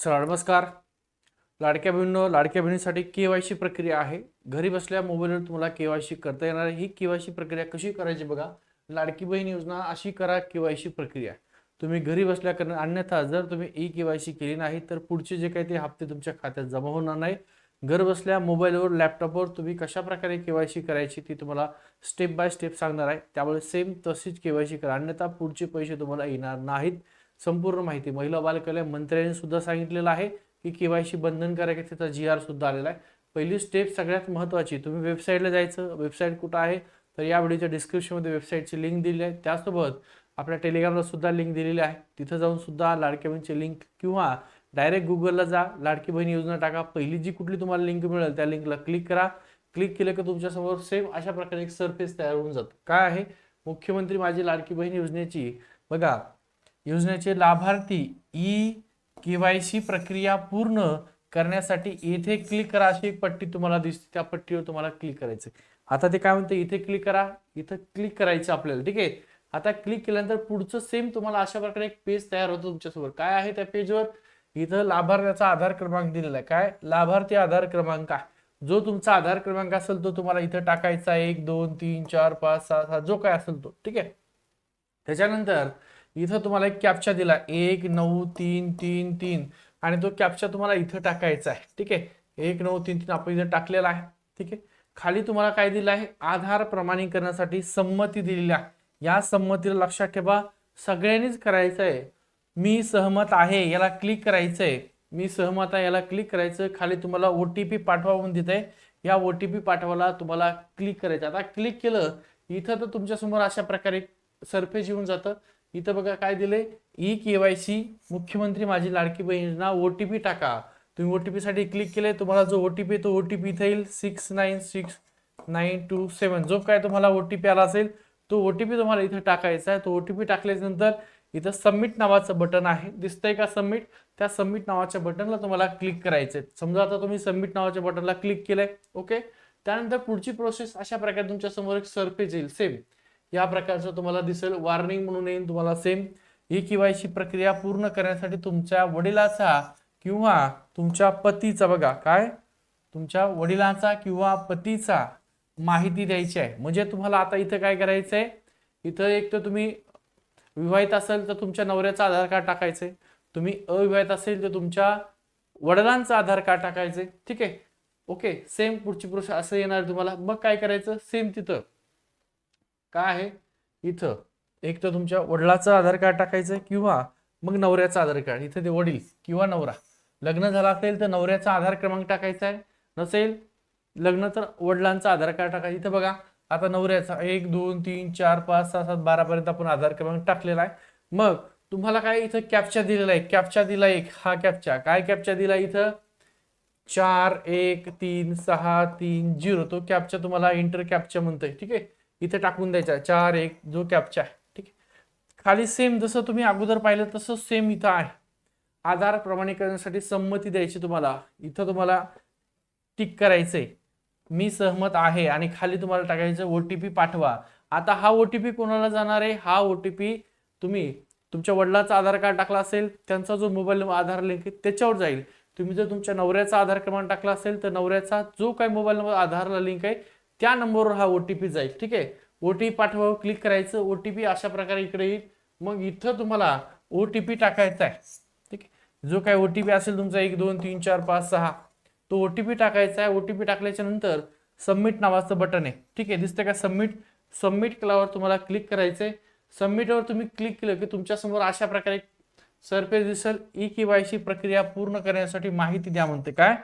Sir नमस्कार. लाडक्या बहिणीनं लाडक्या बहिणीसाठी के वाय सी प्रक्रिया आहे. घरी बसल्या मोबाईलवर तुम्हाला के वाय सी करता येणार आहे. ही के वाय सी प्रक्रिया कशी करायची बघा. लाडकी बहीण योजना अशी करा के वाय सी प्रक्रिया. तुम्ही घरी बसल्या करणार अन्यथा जर तुम्ही ई के वाय सी केली नाही तर पुढचे जे काही ते हप्ते तुमच्या खात्यात जमा होणार नाही. घर बसल्या मोबाईलवर लॅपटॉपवर तुम्ही कशा प्रकारे के वाय सी करायची ती तुम्हाला स्टेप बाय स्टेप सांगणार आहे. त्यामुळे सेम तशीच के वाय सी करा. अन्यथा पुढचे पैसे तुम्हाला येणार नाहीत. संपूर्ण माहिती. महिला बालकल्याण मंत्र्यांनी सुद्धा सांगितलेलं आहे की केवायसी बंधनकारक करायचं त्याचा जी आर सुद्धा आलेला आहे. पहिली स्टेप सगळ्यात महत्त्वाची तुम्ही वेबसाईटला जायचं. वेबसाईट कुठं आहे? तर या व्हिडिओच्या डिस्क्रिप्शनमध्ये वेबसाईटची लिंक दिली आहे. त्यासोबत आपल्या टेलिग्रामला सुद्धा लिंक दिलेली आहे. तिथं जाऊन सुद्धा लाडक्या बहिणीची लिंक किंवा डायरेक्ट गुगलला जा. लाडकी बहीण योजना टाका. पहिली जी कुठली तुम्हाला लिंक मिळेल त्या लिंकला क्लिक करा. क्लिक केलं की तुमच्यासमोर सेम अशा प्रकारे एक सरफेस तयार होऊन जातं. काय आहे? मुख्यमंत्री माझी लाडकी बहीण योजनेची. बघा योजनेचे लाभार्थी ई केवायसी प्रक्रिया पूर्ण करण्यासाठी येथे क्लिक करा अशी एक पट्टी तुम्हाला दिसते. त्या पट्टीवर तुम्हाला क्लिक करायचं आता ते काय म्हणते? इथे क्लिक करा. इथं क्लिक करायचं आपल्याला. ठीक आहे? आता क्लिक केल्यानंतर पुढचं सेम तुम्हाला अशा प्रकारे एक पेज तयार होतं तुमच्यासोबत. काय आहे त्या पेजवर इथं लाभार्थ्याचा आधार क्रमांक दिलेला आहे. काय? लाभार्थी आधार क्रमांक आहे. जो तुमचा आधार क्रमांक असेल तो तुम्हाला इथं टाकायचा एक दोन तीन चार पाच सहा सात जो काय असेल तो. ठीक आहे? त्याच्यानंतर इथं तुम्हाला एक कॅप्चा दिला. एक नऊ तीन तीन तीन. आणि तो कॅप्चा तुम्हाला इथं टाकायचा आहे. ठीक आहे? एक नऊ तीन तीन आपण इथं टाकलेला आहे. ठीक आहे? खाली तुम्हाला काय दिलं आहे? आधार प्रमाणीकरणासाठी संमती दिलेली आहे. या संमतीला लक्षात ठेवा. सगळ्यांनीच करायचं आहे. मी सहमत आहे याला क्लिक करायचं आहे. मी सहमत आहे याला क्लिक करायचं खाली तुम्हाला ओ टी पी पाठवा म्हणून देत आहे या ओ टी पी पाठवायला तुम्हाला क्लिक करायचं आता क्लिक केलं इथं तर तुमच्यासमोर अशा प्रकारे सरफेस येऊन जातं. इथं बघा काय दिले ई के वाय सी मुख्यमंत्री माझी लाडकी बहीण योजना ओ टी पी टाका. तुम्ही ओ टी पीसाठी क्लिक केले तुम्हाला जो ओ टी पी तो ओ टी पी इथं येईल. Six nine six nine two seven जो काय तुम्हाला ओ टी पी आला असेल तो ओ टी पी तुम्हाला इथं टाकायचा आहे. तो ओ टी पी टाकल्यानंतर इथं सबमिट नावाचं बटन आहे. दिसतंय का सबमिट त्या सबमिट नावाच्या बटनला तुम्हाला क्लिक करायचं आहे. समजा आता तुम्ही सबमिट नावाच्या बटनला क्लिक केलंय ओके त्यानंतर पुढची प्रोसेस अशा प्रकारे तुमच्यासमोर एक सरफेस येईल. सेम या प्रकारचं तुम्हाला दिसेल. वॉर्निंग म्हणून येईल तुम्हाला सेम ही केवायसी प्रक्रिया पूर्ण करण्यासाठी तुमच्या वडिलाचा किंवा तुमच्या पतीचा बघा काय? तुमच्या वडिलांचा किंवा पतीचा माहिती द्यायची आहे. म्हणजे तुम्हाला आता इथं काय करायचं आहे इथं एक तर तुम्ही विवाहित असेल तर तुमच्या नवऱ्याचं आधार कार्ड टाकायचंय. तुम्ही अविवाहित असेल तर तुमच्या वडिलांचं आधार कार्ड टाकायचंय. ठीक आहे? ओके सेम पुढची पुरुष असं येणार तुम्हाला. मग काय करायचं? सेम तिथं. काय आहे? इथं. एक तर तुमच्या वडिलाचं आधार कार्ड टाकायचं किंवा मग नवऱ्याचं आधार कार्ड. इथं ते वडील किंवा नवरा. लग्न झालं असेल तर नवऱ्याचा आधार क्रमांक टाकायचा आहे. नसेल लग्न तर वडिलांचा आधार कार्ड टाकायचं इथं बघा आता नवऱ्याचा एक दोन तीन चार पाच सहा सात बारापर्यंत आपण आधार क्रमांक टाकलेला आहे. मग तुम्हाला काय इथं कॅप्चा दिलेला आहे? कॅप्चा दिला एक. हा कॅप्चा काय कॅप्चा दिला इथं? चार एक तीन सहा तीन झिरो तो कॅप्चा तुम्हाला इंटर कॅप्चा म्हणतोय. ठीक आहे? इथे टाकून द्यायचा. चार एक जो कॅपचा आहे. ठीक आहे? खाली सेम जसं तुम्ही अगोदर पाहिलं तसं सेम इथं आहे. आधार प्रमाणीकरणासाठी संमती द्यायची तुम्हाला. इथं तुम्हाला टिक करायचंय. मी सहमत आहे आणि खाली तुम्हाला टाकायचं ओ टी पी पाठवा. आता हा ओ टी पी कोणाला जाणार आहे? हा ओ टी पी तुम्ही तुमच्या वडिलाचा आधार कार्ड टाकला असेल त्यांचा जो मोबाईल आधार लिंक आहे त्याच्यावर जाईल. तुम्ही जर तुमच्या नवऱ्याचा आधार क्रमांक टाकला असेल तर नवऱ्याचा जो काही मोबाईल नंबर आधारला लिंक आहे त्या नंबरवर हा ओ टी पी जाईल. ठीक आहे? ओ टी पी पाठवा क्लिक करायचं. ओ टी पी अशा प्रकारे इकडे येईल. मग इथं तुम्हाला ओ टी पी टाकायचा आहे. ठीक आहे? जो काय ओ टी पी असेल तुमचा एक दोन तीन चार पाच सहा तो ओ टी पी टाकायचा आहे. ओ टी पी टाकल्याच्या नंतर सबमिट नावाचं बटन आहे. ठीक आहे? दिसतं का सबमिट सबमिट केल्यावर तुम्हाला क्लिक करायचं आहे सबमिटवर तुम्ही क्लिक केलं की तुमच्यासमोर अशा प्रकारे सरफेस दिसेल. ई के वाय सी प्रक्रिया पूर्ण करण्यासाठी माहिती द्या म्हणते. काय?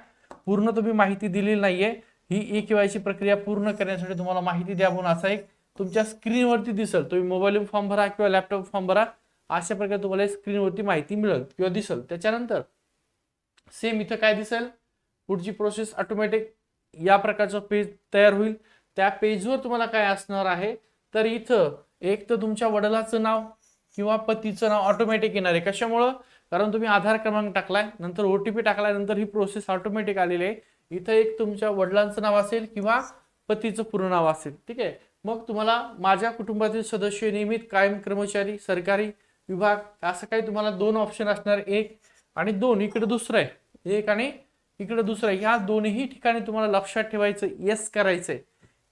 पूर्ण तुम्ही माहिती दिलेली नाहीये. ही ई के वाय सी प्रक्रिया पूर्ण करण्यासाठी तुम्हाला माहिती द्या म्हणून असा एक तुमच्या स्क्रीनवरती दिसेल. तुम्ही मोबाईल फॉर्म भरा किंवा लॅपटॉप फॉर्म भरा अशा प्रकारे तुम्हाला स्क्रीनवरती माहिती मिळेल किंवा दिसेल. त्याच्यानंतर सेम इथं काय दिसेल? पुढची प्रोसेस ऑटोमॅटिक या प्रकारचं पेज तयार होईल. त्या पेजवर तुम्हाला काय असणार आहे? तर इथं एक तर तुमच्या वडिलाचं नाव किंवा पतीचं नाव ऑटोमॅटिक येणार आहे. कशामुळं? कारण तुम्ही आधार क्रमांक टाकलाय नंतर ओ टी पी टाकलाय नंतर ही प्रोसेस ऑटोमॅटिक आलेली आहे. इथं एक तुमच्या वडिलांचं नाव असेल किंवा पतीचं पूर्ण नाव असेल ठीक आहे? मग तुम्हाला माझ्या कुटुंबातील सदस्य नियमित कायम कर्मचारी सरकारी विभाग असं काही तुम्हाला दोन ऑप्शन असणार एक आणि दोन. इकडे दुसरं आहे. एक आणि इकडे दुसरं आहे. ह्या दोन्ही ठिकाणी तुम्हाला लक्षात ठेवायचं येस करायचंय.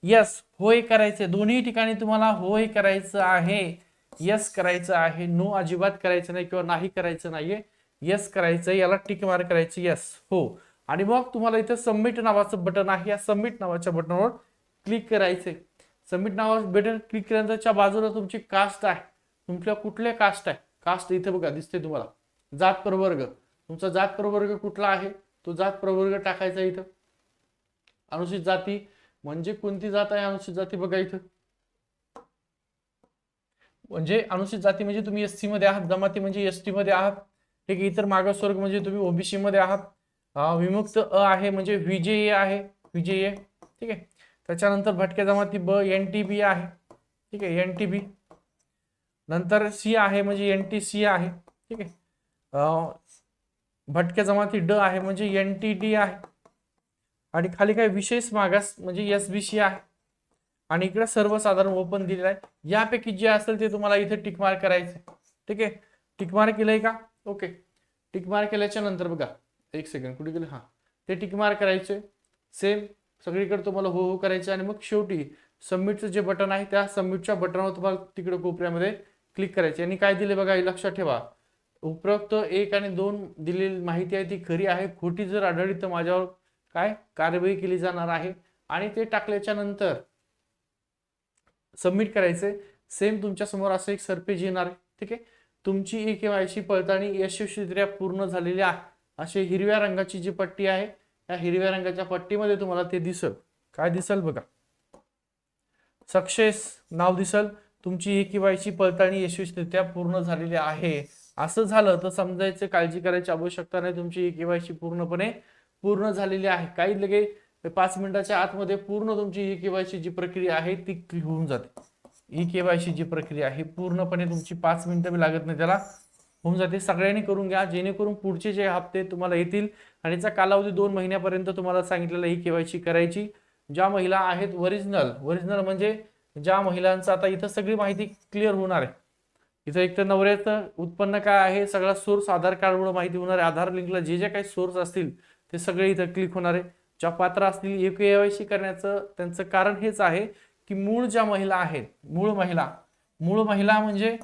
यस होय करायचंय. दोन्ही ठिकाणी तुम्हाला होय करायचं आहे. यस करायचं आहे. नो अजिबात करायचं नाही किंवा नाही करायचं नाहीये. यस करायचं याला टिक मार करायचं यस हो. आणि मग तुम्हाला इथं सबमिट नावाचं बटन आहे. या सबमिट नावाच्या बटनवर क्लिक करायचंय. सबमिट नावाचं बटन क्लिक केल्यानंतरच्या बाजूला तुमची कास्ट आहे. तुमच्या कुठल्या कास्ट आहे? कास्ट इथे बघा दिसते तुम्हाला. जात प्रवर्ग. तुमचा जात प्रवर्ग कुठला आहे? तो जात प्रवर्ग टाकायचा इथं. अनुसूचित जाती म्हणजे कोणती जात आहे? अनुसूचित जाती बघा इथं. म्हणजे अनुसूचित जाती म्हणजे तुम्ही एस सी मध्ये आहात. जमाती म्हणजे एस टी मध्ये आहात. ठीक आहे इतर मागासवर्ग म्हणजे तुम्ही ओबीसी मध्ये आहात. विमुक्त अ आहे म्हणजे व्हीजे आहे व्हीजे ठीक आहे? त्याच्यानंतर भटक्या जमाती ब एन टी बी आहे. ठीक आहे? N T B. नंतर सी आहे म्हणजे एन टी सी आहे. ठीक आहे? भटक्या जमाती ड आहे म्हणजे एन टी डी आहे. आणि खाली काय विशेष मागास म्हणजे एस बी सी आहे. आणि इकडे सर्वसाधारण ओपन दिलेलं आहे. यापैकी जे असेल ते तुम्हाला इथे टिकमार्क करायचं ठीक आहे? टिकमार्क केलंय का? ओके. टिकमार्क केल्याच्यानंतर बघा. एक सेकंड कुठे गेलं? हां. ते टिकमार्क करायचे. सेम सगळीकडे तुम्हाला हो हो करायचे आणि मग शेवटी सबमिटचं जे बटन आहे त्या सबमिटच्या बटनावर तुम्हाला तिकडे कोपऱ्यामध्ये क्लिक करायचे. आणि काय दिले बघा? हे लक्षात ठेवा. उपरोक्त एक आणि दोन दिलेली माहिती आहे ती खरी आहे. खोटी जर आढळली तर माझ्यावर काय? कार्यवाही केली जाणार आहे. आणि ते टाकल्याच्या नंतर सबमिट करायचे. सेम तुमच्यासमोर असं एक सरपेज येणार आहे. ठीक आहे? तुमची ई केवायसी पडताळणी यशस्वीरित्या पूर्ण झालेली आहे. अशी हिरव्या रंगाची जी पट्टी आहे या हिरव्या रंगाच्या पट्टीमध्ये तुम्हाला ते दिसल. काय दिसल बघा? सक्सेस नाव दिसल. तुमची ई केवायसी पडताळणी यशस्वीरित्या पूर्ण झालेली आहे. असं झालं तर समजायचं काळजी करायची आवश्यकता नाही. तुमची ई केवायसी पूर्णपणे पूर्ण झालेली आहे. काही लगे पाच मिनिटाच्या आतमध्ये पूर्ण तुमची ई केवायसी जी प्रक्रिया आहे ती होऊन जाते. ई केवायसी जी प्रक्रिया आहे पूर्णपणे तुमची पाच मिनिटं लागत नाही त्याला. होऊन जाते सगळ्यांनी करून घ्या जेणेकरून पुढचे जे हप्ते तुम्हाला येतील आणि याचा कालावधी दोन महिन्यापर्यंत तुम्हाला सांगितलेलं ही केवायसी करायची. ज्या महिला आहेत ओरिजिनल ओरिजिनल म्हणजे ज्या महिलांचं आता इथं सगळी माहिती क्लिअर होणार आहे. इथं एक तर नवऱ्याचं उत्पन्न काय आहे सगळा सोर्स आधार कार्डमुळे माहिती होणार आहे आधार लिंकला जे जे काही सोर्स असतील ते सगळे इथं क्लिक होणार आहे. ज्या पात्र असतील ए केवायसी करण्याचं त्यांचं कारण हेच आहे की मूळ ज्या महिला आहेत मूळ महिला मूळ महिला म्हणजे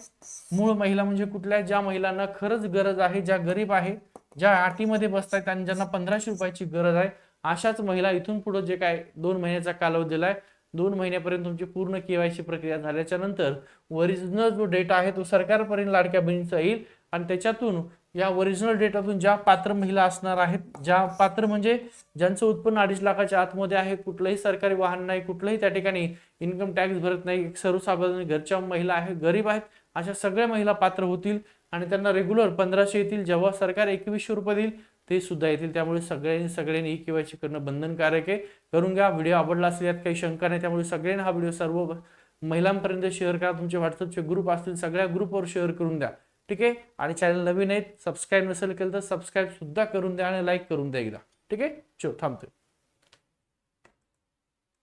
मूळ महिला म्हणजे कुठल्या ज्या महिलांना खरंच गरज आहे ज्या गरीब आहे ज्या आटीमध्ये आहेत आणि ज्यांना पंधराशे रुपयाची गरज आहे अशाच महिला इथून पुढे जे काय दोन महिन्याचा कालावधी दिलाय दोन महिन्यापर्यंत तुमची पूर्ण केवायसी प्रक्रिया झाल्याच्यानंतर ओरिजिनल जो डेटा आहे तो सरकारपर्यंत लाडक्या बहिणीचा येईल आणि त्याच्यातून या ओरिजिनल डेटातून ज्या पात्र महिला असणार आहेत ज्या पात्र म्हणजे ज्यांचं उत्पन्न अडीच लाखाच्या आतमध्ये आहे कुठलंही सरकारी वाहन नाही कुठलंही त्या ठिकाणी इन्कम टॅक्स भरत नाही एक सर्वसाधारण घरच्या महिला आहेत गरीब आहेत अशा सगळ्या महिला पात्र होतील आणि त्यांना रेग्युलर पंधराशे येतील जेव्हा सरकार एकवीसशे रुपये देईल ते सुद्धा येतील. त्यामुळे सगळ्यांनी सगळ्यांनी ई केवायसी करणं बंधनकारक आहे. करून घ्या व्हिडिओ आवडला असेल यात काही शंका नाही. त्यामुळे सगळ्यांनी हा व्हिडिओ सर्व महिलांपर्यंत शेअर करा. तुमचे व्हॉट्सअपचे ग्रुप असतील सगळ्या ग्रुपवर शेअर करून द्या. ठीक आहे? आणि चॅनल नवीन आहेत सबस्क्राईब नसेल केलं तर सबस्क्राईब सुद्धा करून द्या आणि लाईक करून द्या एकदा. ठीक आहे? चो थांबतोय.